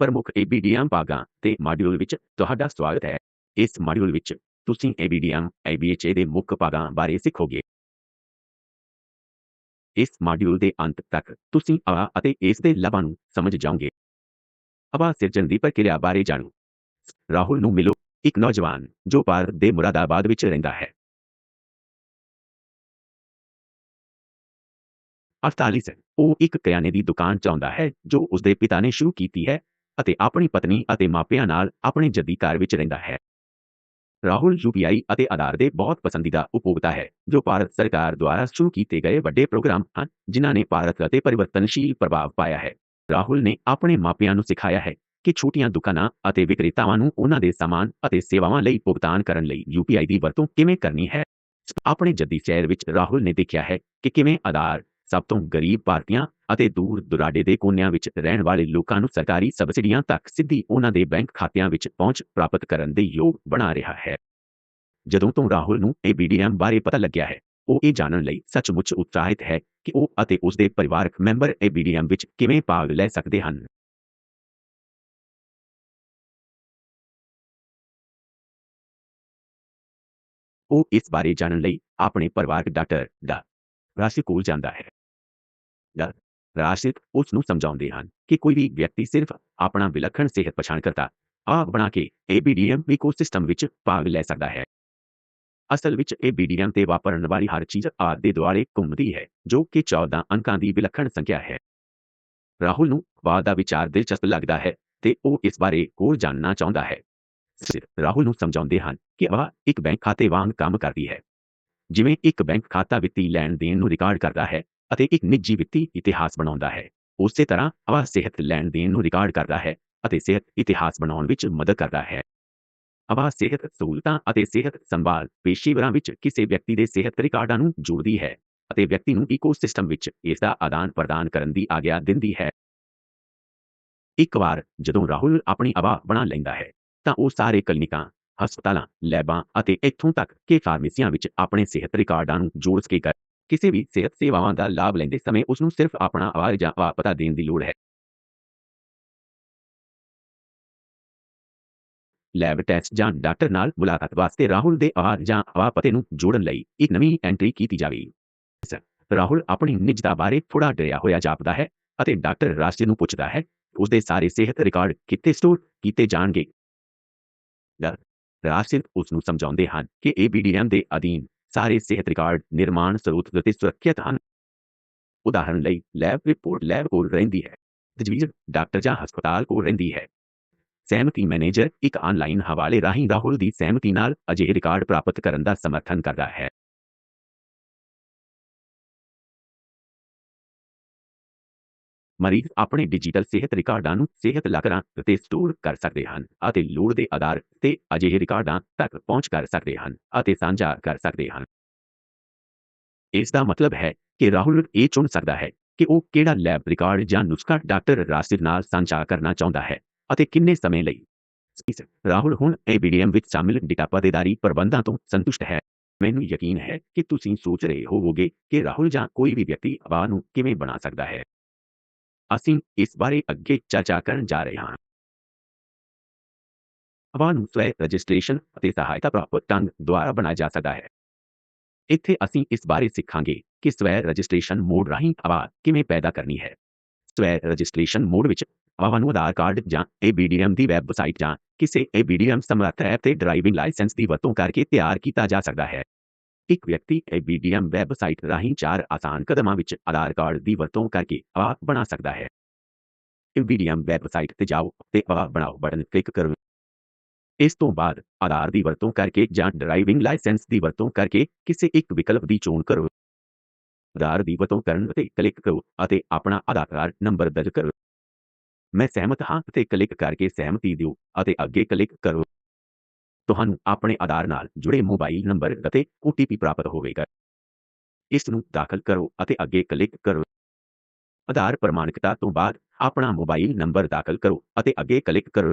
ਪ੍ਰਮੁੱਖ ABDM ਭਾਗਾਂ ਤੇ ਮਾਡਿਊਲ ਵਿੱਚ ਤੁਹਾਡਾ ਸਵਾਗਤ ਹੈ। ਇਸ ਮਾਡਿਊਲ ਵਿੱਚ ਤੁਸੀਂ ABDM ABHA ਦੇ ਮੁੱਖ ਭਾਗਾਂ ਬਾਰੇ ਸਿੱਖੋਗੇ। ਇਸ ਮਾਡਿਊਲ ਦੇ ਅੰਤ ਤੱਕ ਤੁਸੀਂ ਅਵਾ ਅਤੇ ਇਸ ਦੇ ਲਾਭਾਂ ਨੂੰ ਸਮਝ ਜਾਓਗੇ। ਅਵਾ ਸਿਰਜਣ ਦੀ ਪ੍ਰਕਿਰਿਆ ਬਾਰੇ ਜਾਣੋ। ਰਾਹੁਲ ਨੂੰ ਮਿਲੋ ਇੱਕ ਨੌਜਵਾਨ ਜੋ ਭਾਰਤ ਦੇ ਮੁਰਾਦਾਬਾਦ ਵਿੱਚ ਰਹਿੰਦਾ ਹੈ। 48 ਉਹ ਇੱਕ ਕਰਿਆਨੇ ਦੀ ਦੁਕਾਨ ਚਾਹੁੰਦਾ ਹੈ ਜੋ ਉਸਦੇ ਪਿਤਾ ਨੇ ਸ਼ੁਰੂ ਕੀਤੀ ਹੈ। ਅਤੇ ਆਪਣੀ ਪਤਨੀ ਅਤੇ ਮਾਪਿਆਂ ਨਾਲ ਆਪਣੇ ਜੱਦੀ ਘਰ ਵਿੱਚ ਰਹਿੰਦਾ ਹੈ। ਰਾਹੁਲ ਯੂਪੀਆਈ ਅਤੇ ਆਧਾਰ ਦੇ ਬਹੁਤ ਪਸੰਦੀਦਾ ਉਪਭੋਗਤਾ ਹੈ, ਜੋ ਭਾਰਤ ਸਰਕਾਰ ਦੁਆਰਾ ਸ਼ੁਰੂ ਕੀਤੇ ਗਏ ਵੱਡੇ ਪ੍ਰੋਗਰਾਮ ਹਨ, ਜਿਨ੍ਹਾਂ ਨੇ ਭਾਰਤ ਅਤੇ ਪਰਿਵਰਤਨਸ਼ੀਲ ਪ੍ਰਭਾਵ ਪਾਇਆ ਹੈ। ਰਾਹੁਲ ਨੇ ਆਪਣੇ ਮਾਪਿਆਂ ਨੂੰ ਸਿਖਾਇਆ ਹੈ ਕਿ ਛੋਟੀਆਂ ਦੁਕਾਨਾਂ ਅਤੇ ਵਿਕਰੇਤਾਵਾਂ ਨੂੰ ਉਹਨਾਂ ਦੇ ਸਾਮਾਨ ਅਤੇ ਸੇਵਾਵਾਂ ਲਈ ਭੁਗਤਾਨ ਕਰਨ ਲਈ ਯੂਪੀਆਈ ਦੀ ਵਰਤੋਂ ਕਿਵੇਂ ਕਰਨੀ ਹੈ। ਆਪਣੇ ਜੱਦੀ ਸ਼ਹਿਰ ਵਿੱਚ ਰਾਹੁਲ ਨੇ ਦੇਖਿਆ ਹੈ ਕਿ ਕਿਵੇਂ ਆਧਾਰ ਸਭ ਤੋਂ ਗਰੀਬ ਭਾਰਤੀਆਂ ਅਤੇ ਦੂਰ ਦੁਰਾਡੇ ਦੇ ਕੋਨਿਆਂ ਵਿੱਚ ਰਹਿਣ ਵਾਲੇ ਲੋਕਾਂ ਨੂੰ ਸਰਕਾਰੀ ਸਬਸਿਡੀਆਂ ਤੱਕ ਸਿੱਧੀ ਉਹਨਾਂ ਦੇ ਬੈਂਕ ਖਾਤਿਆਂ ਵਿੱਚ ਪਹੁੰਚ ਪ੍ਰਾਪਤ ਕਰਨ ਦੇ ਯੋਗ ਬਣਾ ਰਿਹਾ ਹੈ। ਜਦੋਂ ਤੋਂ ਰਾਹੁਲ ਨੂੰ ਇਹ ABDM ਬਾਰੇ ਪਤਾ ਲੱਗਿਆ ਹੈ, ਉਹ ਇਹ ਜਾਣਨ ਲਈ ਸੱਚਮੁੱਚ ਉਤਸ਼ਾਹਿਤ ਹੈ ਕਿ ਉਹ ਅਤੇ ਉਸ ਦੇ ਪਰਿਵਾਰਕ ਮੈਂਬਰ ਇਹ ABDM ਵਿੱਚ ਕਿਵੇਂ ਭਾਗ ਲੈ ਸਕਦੇ ਹਨ। ਉਹ ਇਸ ਬਾਰੇ ਜਾਣਨ ਲਈ ਆਪਣੇ ਪਰਿਵਾਰਕ ਡਾਕਟਰ ਦਾ ਰਾਸ਼ੀ ਕੋਲ ਜਾਂਦਾ ਹੈ। ਦਾ ਰਾਸ਼ਿਤ ਉਸ ਨੂੰ ਸਮਝਾਉਂਦੇ ਹਨ ਕਿ ਕੋਈ ਵੀ ਵਿਅਕਤੀ ਸਿਰਫ ਆਪਣਾ ਵਿਲੱਖਣ ਸਿਹਤ ਪਛਾਣਕਰਤਾ ਆ ਬਣਾ ਕੇ ABDM ਇਕੋਸਿਸਟਮ ਵਿੱਚ ਭਾਗ ਲੈ ਸਕਦਾ ਹੈ ਅਸਲ ਵਿੱਚ ABDM ਤੇ ਵਾਪਰਨ ਵਾਲੀ ਹਰ ਚੀਜ਼ ਆਦ ਦੇ ਦੁਆਲੇ ਘੁੰਮਦੀ ਹੈ ਜੋ ਕਿ 14 ਅੰਕਾਂ ਦੀ ਵਿਲੱਖਣ ਸੰਖਿਆ ਹੈ ਰਾਹੁਲ ਨੂੰ ਵਾਦ ਦਾ ਵਿਚਾਰ ਦਿਲਚਸਪ ਲੱਗਦਾ ਹੈ ਤੇ ਉਹ ਇਸ ਬਾਰੇ ਹੋਰ ਜਾਣਨਾ ਚਾਹੁੰਦਾ ਹੈ ਰਾਹੁਲ ਨੂੰ ਸਮਝਾਉਂਦੇ ਹਨ ਕਿ ਵਾਹ ਇੱਕ ਬੈਂਕ ਖਾਤੇ ਵਾਂਗ ਕੰਮ ਕਰਦੀ ਹੈ ਜਿਵੇਂ ਇੱਕ ਬੈਂਕ ਖਾਤਾ ਵਿੱਤੀ ਲੈਣ ਦੇਣ ਨੂੰ ਰਿਕਾਰਡ ਕਰਦਾ ਹੈ ਅਤੇ ਇੱਕ ਨਿੱਜੀ ਵਿੱਤੀ ਇਤਿਹਾਸ ਬਣਾਉਂਦਾ ਹੈ। ਉਸੇ ਤਰ੍ਹਾਂ ਆਹ ਸਿਹਤ ਲੈਣ ਦੇਣ ਨੂੰ ਰਿਕਾਰਡ ਕਰਦਾ ਹੈ ਅਤੇ ਸਿਹਤ ਇਤਿਹਾਸ ਬਣਾਉਣ ਵਿੱਚ ਮਦਦ ਕਰਦਾ ਹੈ। ਆਹ ਸਿਹਤ ਸਹੂਲਤਾਂ ਅਤੇ ਸਿਹਤ ਸੰਭਾਲ ਪੇਸ਼ੇਵਰਾਂ ਵਿੱਚ ਕਿਸੇ ਵਿਅਕਤੀ ਦੇ ਸਿਹਤ ਰਿਕਾਰਡਾਂ ਨੂੰ ਜੋੜਦੀ ਹੈ ਅਤੇ ਵਿਅਕਤੀ ਨੂੰ ਇਕੋਸਿਸਟਮ ਵਿੱਚ ਇਸ ਦਾ ਆਦਾਨ ਪ੍ਰਦਾਨ ਕਰਨ ਦੀ ਆਗਿਆ ਦਿੰਦੀ ਹੈ। ਇੱਕ ਵਾਰ ਜਦੋਂ ਰਾਹੁਲ ਆਪਣੀ ਆਵਾਜ਼ ਬਣਾ ਲੈਂਦਾ ਹੈ, ਤਾਂ ਉਹ ਸਾਰੇ ਕਲੀਨਿਕਾਂ, ਹਸਪਤਾਲਾਂ, ਲੈਬਾਂ ਅਤੇ ਇੱਥੋਂ ਤੱਕ ਕਿ ਫਾਰਮੇਸੀਆਂ ਵਿੱਚ ਆਪਣੇ ਸਿਹਤ ਰਿਕਾਰਡਾਂ ਨੂੰ ਜੋੜ ਕੇ ਕਰ ਕਿਸੇ ਵੀ ਸਿਹਤ ਸੇਵਾਵਾਂ ਦਾ ਲਾਭ ਲੈਂਦੇ ਸਮੇਂ ਉਸ ਨੂੰ ਸਿਰਫ ਆਪਣਾ ਆਵਾਜ਼ ਜਾਂ ਪਤਾ ਦੇਣ ਦੀ ਲੋੜ ਹੈ। ਲੈਬ ਟੈਸਟ ਜਾਂ ਡਾਕਟਰ ਨਾਲ ਮੁਲਾਕਾਤ ਵਾਸਤੇ ਰਾਹੁਲ ਦੇ ਆਵਾਜ਼ ਜਾਂ ਆਵਾਜ਼ ਪਤੇ ਨੂੰ ਜੋੜਨ ਲਈ ਇੱਕ ਨਵੀਂ ਐਂਟਰੀ ਕੀਤੀ ਜਾਵੇਗੀ। ਰਾਹੁਲ ਆਪਣੀ ਨਿੱਜਤਾ ਬਾਰੇ ਥੋੜਾ ਡਰਿਆ ਹੋਇਆ ਜਾਪਦਾ ਹੈ ਅਤੇ ਡਾਕਟਰ ਰਾਸ਼ਟਰ ਨੂੰ ਪੁੱਛਦਾ ਹੈ ਉਸ ਦੇ ਸਾਰੇ ਸਿਹਤ ਰਿਕਾਰਡ ਕਿੱਥੇ ਸਟੋਰ ਕੀਤੇ ਜਾਣਗੇ? ਰਾਸ਼ਟਰ ਉਸ ਨੂੰ ਸਮਝਾਉਂਦੇ ਹਨ ਕਿ ABDM ਦੇ ਅਧੀਨ ਸਾਰੇ ਸਿਹਤ ਰਿਕਾਰਡ, ਨਿਰਮਾਣ ਸਰੋਤ ਅਤੇ ਸੁਰੱਖਿਅਤ ਹਨ। ਉਦਾਹਰਨ ਲਈ ਲੈਬ ਰਿਪੋਰਟ ਲੈਬ ਕੋਲ ਰਹਿੰਦੀ ਹੈ। ਤਜਵੀਜ਼ ਡਾਕਟਰ ਜਾਂ ਹਸਪਤਾਲ ਕੋਲ ਰਹਿੰਦੀ ਹੈ। ਸਹਿਮਤੀ ਮੈਨੇਜਰ ਇੱਕ ਆਨਲਾਈਨ ਹਵਾਲੇ ਰਾਹੀਂ ਰਾਹੁਲ ਦੀ ਸਹਿਮਤੀ ਨਾਲ ਅਜਿਹੇ ਰਿਕਾਰਡ ਪ੍ਰਾਪਤ ਕਰਨ ਦਾ ਸਮਰਥਨ ਕਰਦਾ ਹੈ। ਮਰੀਜ਼ ਆਪਣੇ ਡਿਜੀਟਲ ਸਿਹਤ ਰਿਕਾਰਡਾਂ ਨੂੰ ਸਿਹਤ ਲਾਕਰਾਂ ਤੇ ਸਟੋਰ ਕਰ ਸਕਦੇ ਹਨ ਅਤੇ ਲੋੜ ਦੇ ਆਧਾਰ ਤੇ ਅਜਿਹੇ ਰਿਕਾਰਡਾਂ ਤੱਕ ਪਹੁੰਚ ਕਰ ਸਕਦੇ ਹਨ ਅਤੇ ਸਾਂਝਾ ਕਰ ਸਕਦੇ ਹਨ। ਇਸ ਦਾ ਮਤਲਬ ਹੈ ਕਿ ਰਾਹੁਲ ਇਹ ਚੁਣ ਸਕਦਾ ਹੈ ਕਿ ਉਹ ਕਿਹੜਾ ਲੈਬ ਰਿਕਾਰਡ ਜਾਂ ਨੁਸਖਾ ਡਾਕਟਰ ਰਾਸ਼ਿਦ ਨਾਲ ਸਾਂਝਾ ਕਰਨਾ ਚਾਹੁੰਦਾ ਹੈ ਅਤੇ ਕਿੰਨੇ ਸਮੇਂ ਲਈ। ਰਾਹੁਲ ਹੁਣ ABDM ਵਿੱਚ ਸ਼ਾਮਿਲ ਡੇਟਾ ਪਤੇਦਾਰੀ ਪ੍ਰਬੰਧਾਂ ਤੋਂ ਸੰਤੁਸ਼ਟ ਹੈ। ਮੈਨੂੰ ਯਕੀਨ ਹੈ ਕਿ ਤੁਸੀਂ ਸੋਚ ਰਹੇ ਹੋਵੋਗੇ ਕਿ ਰਾਹੁਲ ਜਾਂ ਕੋਈ ਵੀ ਵਿਅਕਤੀ ਆਵਾਜ਼ ਨੂੰ ਕਿਵੇਂ ਬਣਾ ਸਕਦਾ ਹੈ। ਅਸੀਂ ਇਸ ਬਾਰੇ ਅੱਗੇ ਚਰਚਾ ਕਰਨ ਜਾ ਰਹੇ ਹਾਂ। ਆਵਾਜ਼ ਨੂੰ ਸਵੈ ਰਜਿਸਟ੍ਰੇਸ਼ਨ ਅਤੇ ਸਹਾਇਤਾ ਪ੍ਰਾਪਤ ਢੰਗ ਦੁਆਰਾ ਬਣਾਇਆ ਜਾ ਸਕਦਾ ਹੈ। ਇੱਥੇ ਅਸੀਂ ਇਸ ਬਾਰੇ ਸਿੱਖਾਂਗੇ ਕਿ ਸਵੈ ਰਜਿਸਟ੍ਰੇਸ਼ਨ ਮੋਡ ਰਾਹੀਂ ਆਵਾਜ਼ ਕਿਵੇਂ ਪੈਦਾ ਕਰਨੀ ਹੈ। ਸਵੈ ਰਜਿਸਟ੍ਰੇਸ਼ਨ ਮੋਡ ਵਿੱਚ ਆਵਾਜ਼ ਨੂੰ ਆਧਾਰ ਕਾਰਡ ਜਾਂ ABDM ਦੀ ਵੈਬਸਾਈਟ ਜਾਂ ਕਿਸੇ ABDM ਸਮਰੱਥ ਐਪ ਤੇ ਡਰਾਈਵਿੰਗ ਲਾਇਸੈਂਸ ਦੀ ਵਰਤੋਂ ਕਰਕੇ ਤਿਆਰ ਕੀਤਾ ਜਾ ਸਕਦਾ ਹੈ। ਇੱਕ ਵਿਅਕਤੀ ABDM ਵੈਬਸਾਈਟ ਰਾਹੀਂ ਚਾਰ ਆਸਾਨ ਕਦਮਾਂ ਵਿੱਚ ਆਧਾਰ ਕਾਰਡ ਦੀ ਵਰਤੋਂ ਕਰਕੇ ਆਵਾਜ਼ ਬਣਾ ਸਕਦਾ ਹੈ। ABDM ਵੈਬਸਾਈਟ ਤੇ ਜਾਓ ਤੇ ਆਵਾਜ਼ ਬਣਾਓ ਬਟਨ ਕਲਿੱਕ ਕਰੋ। ਇਸ ਤੋਂ ਬਾਅਦ ਆਧਾਰ ਦੀ ਵਰਤੋਂ ਕਰਕੇ ਜਾਂ ਡਰਾਈਵਿੰਗ ਲਾਇਸੈਂਸ ਦੀ ਵਰਤੋਂ ਕਰਕੇ ਕਿਸੇ ਇੱਕ ਵਿਕਲਪ ਦੀ ਚੋਣ ਕਰੋ। ਆਧਾਰ ਦੀ ਵਰਤੋਂ ਕਰਨ ਤੇ ਕਲਿੱਕ ਕਰੋ ਅਤੇ ਆਪਣਾ ਆਧਾਰ ਕਾਰਡ ਨੰਬਰ ਦਰਜ ਕਰੋ। ਮੈਂ ਸਹਿਮਤ ਹਾਂ ਤੇ ਕਲਿੱਕ ਕਰਕੇ ਸਹਿਮਤੀ ਦਿਓ ਅਤੇ ਅੱਗੇ ਕਲਿੱਕ ਕਰੋ। ਤੁਹਾਨੂੰ ਆਪਣੇ ਆਧਾਰ ਨਾਲ ਜੁੜੇ ਮੋਬਾਈਲ ਨੰਬਰ ਅਤੇ OTP ਪ੍ਰਾਪਤ ਹੋਵੇਗਾ। ਇਸ ਨੂੰ ਦਾਖਲ ਕਰੋ ਅਤੇ ਅੱਗੇ ਕਲਿੱਕ ਕਰੋ। ਆਧਾਰ ਪ੍ਰਮਾਣਿਕਤਾ ਤੋਂ ਬਾਅਦ ਆਪਣਾ ਮੋਬਾਈਲ ਨੰਬਰ ਦਾਖਲ ਕਰੋ ਅਤੇ ਅੱਗੇ ਕਲਿੱਕ ਕਰੋ।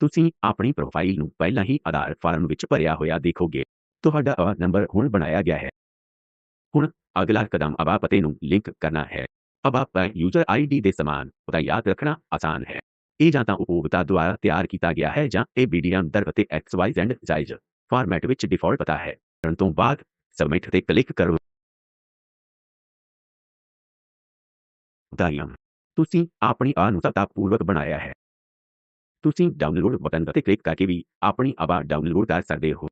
ਤੁਸੀਂ ਆਪਣੀ ਪ੍ਰੋਫਾਈਲ ਨੂੰ ਪਹਿਲਾਂ ਹੀ ਆਧਾਰ ਫਾਰਮ ਵਿੱਚ ਭਰਿਆ ਹੋਇਆ ਦੇਖੋਗੇ। ਤੁਹਾਡਾ ਆਧਾਰ ਨੰਬਰ ਹੁਣ ਬਣਾਇਆ ਗਿਆ ਹੈ। ਹੁਣ ਅਗਲਾ ਕਦਮ ਆਵਾ ਪਤੇ ਨੂੰ ਲਿੰਕ ਕਰਨਾ ਹੈ। ਆਵਾ ਪਰ ਯੂਜ਼ਰ ਆਈਡੀ ਦੇ ਸਮਾਨ ਪਤਾ ਯਾਦ ਰੱਖਣਾ ਆਸਾਨ ਹੈ। ਇਹ ਜਾਂ ਤਾਂ ਉਪਭੋਗਤਾ ਦੁਆਰਾ ਤਿਆਰ ਕੀਤਾ ਗਿਆ ਹੈ ਜਾਂ ਇਹ BDM ਦਰ ਅਤੇ XYZ ਜਾਇਜ਼ ਫਾਰਮੈਟ ਵਿੱਚ ਡਿਫਾਲਟ ਪਤਾ ਹੈ। ਕਰਨ ਤੋਂ ਬਾਅਦ ਸਬਮਿਟ ਤੇ ਕਲਿੱਕ ਕਰੋ। ਵਧਾਈਆਂ ਤੁਸੀਂ ਆਪਣੀ ਅਨੁਸਾਰਤਾ ਪੂਰਵਕ ਬਣਾਇਆ ਹੈ। ਤੁਸੀਂ ਡਾਊਨਲੋਡ ਬਟਨ ਤੇ ਕਲਿੱਕ ਕਰਕੇ ਵੀ ਆਪਣੀ ਆਵਾ ਡਾਊਨਲੋਡ ਕਰ ਸਕਦੇ ਹੋ।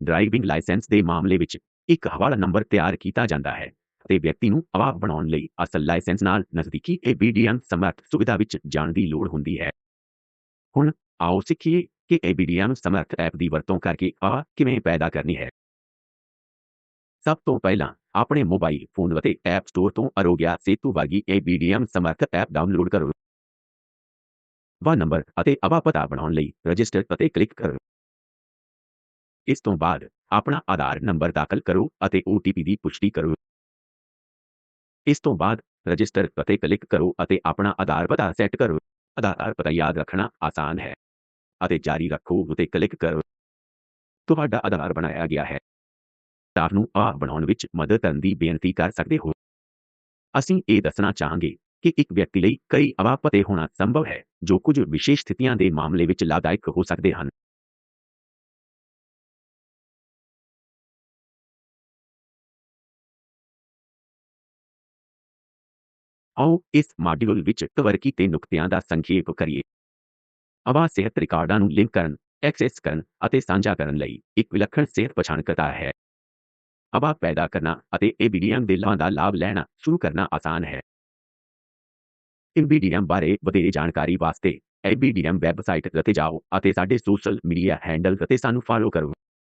ਡਰਾਈਵਿੰਗ ਲਾਇਸੈਂਸ ਦੇ ਮਾਮਲੇ ਵਿੱਚ ਇੱਕ ਹਵਾਲਾ ਨੰਬਰ ਤਿਆਰ ਕੀਤਾ ਜਾਂਦਾ ਹੈ। ਤੇ ਵਿਅਕਤੀ ਨੂੰ ਆਵਾ ਬਣਾਉਣ ਲਈ ਅਸਲ ਲਾਇਸੈਂਸ ਨਾਲ ਨਜ਼ਦੀਕੀ ABDM ਸਮਰੱਥ ਸੁਵਿਧਾ ਵਿੱਚ ਜਾਣ ਦੀ ਲੋੜ ਹੁੰਦੀ ਹੈ। ਹੁਣ ਆਓ ਸਿੱਖੀਏ ਕਿ ABDM ਸਮਰੱਥ ਐਪ ਦੀ ਵਰਤੋਂ ਕਰਕੇ ਆਵਾ ਕਿਵੇਂ ਪੈਦਾ ਕਰਨੀ ਹੈ। ਸਭ ਤੋਂ ਪਹਿਲਾਂ ਆਪਣੇ ਮੋਬਾਈਲ ਫੋਨ ਅਤੇ ਐਪ ਸਟੋਰ ਤੋਂ ਅਰੋਗਿਆ ਸੇਤੂ ਵਰਗੀ ABDM ਸਮਰੱਥ ਐਪ ਡਾਊਨਲੋਡ ਕਰੋ। ਵਾ ਨੰਬਰ ਅਤੇ ਅਵਾ ਪਤਾ ਬਣਾਉਣ ਲਈ ਰਜਿਸਟਰ ਅਤੇ ਕਲਿੱਕ ਕਰੋ। ਇਸ ਤੋਂ ਬਾਅਦ ਆਪਣਾ ਆਧਾਰ ਨੰਬਰ ਦਾਖਲ ਕਰੋ ਅਤੇ OTP ਦੀ ਪੁਸ਼ਟੀ ਕਰੋ। ਇਸ ਤੋਂ ਬਾਅਦ ਰਜਿਸਟਰ ਅਤੇ ਕਲਿੱਕ ਕਰੋ ਅਤੇ ਆਪਣਾ ਆਧਾਰ ਪਤਾ ਸੈੱਟ ਕਰੋ। ਆਧਾਰ ਪਤਾ ਯਾਦ ਰੱਖਣਾ ਆਸਾਨ ਹੈ ਅਤੇ ਜਾਰੀ ਰੱਖੋ ਉਤੇ ਕਲਿੱਕ ਕਰੋ। ਤੁਹਾਡਾ ਆਧਾਰ ਬਣਾਇਆ ਗਿਆ ਹੈ। ਸਟਾਫ ਨੂੰ ਆ ਬਣਾਉਣ ਵਿੱਚ ਮਦਦ ਕਰਨ ਦੀ ਬੇਨਤੀ ਕਰ ਸਕਦੇ ਹੋ। ਅਸੀਂ ਇਹ ਦੱਸਣਾ ਚਾਹਾਂਗੇ ਕਿ ਇੱਕ ਵਿਅਕਤੀ ਲਈ ਕਈ ਅਵਾ ਪਤੇ ਹੋਣਾ ਸੰਭਵ ਹੈ ਜੋ ਕੁਝ ਵਿਸ਼ੇਸ਼ ਸਥਿਤੀਆਂ ਦੇ ਮਾਮਲੇ ਵਿੱਚ ਲਾਭਦਾਇਕ ਹੋ ਸਕਦੇ ਹਨ। ਆਓ ਇਸ ਮਾਡਿਊਲ ਵਿੱਚ ਕਵਰ ਕੀਤੇ ਨੁਕਤਿਆਂ ਦਾ ਸੰਖੇਪ ਕਰੀਏ। ਆਵਾਜ਼ ਸਿਹਤ ਰਿਕਾਰਡਾਂ ਨੂੰ ਲਿੰਕ ਕਰਨ, ਐਕਸੈਸ ਕਰਨ ਅਤੇ ਸਾਂਝਾ ਕਰਨ ਲਈ ਇੱਕ ਵਿਲੱਖਣ ਸਿਹਤ ਪਛਾਣਕਰਤਾ ਹੈ। ਆਵਾਜ਼ ਪੈਦਾ ਕਰਨਾ ਅਤੇ ABDM ਦੇ ਲਾਭਾਂ ਦਾ ਲਾਭ ਲੈਣਾ ਸ਼ੁਰੂ ਕਰਨਾ ਆਸਾਨ ਹੈ। ABDM ਬਾਰੇ ਵਧੇਰੇ ਜਾਣਕਾਰੀ ਵਾਸਤੇ ABDM ਵੈਬਸਾਈਟ ਤੇ ਜਾਓ ਅਤੇ ਸਾਡੇ ਸੋਸ਼ਲ ਮੀਡੀਆ ਹੈਂਡਲ ਅਤੇ ਸਾਨੂੰ ਫਾਲੋ ਕਰੋ।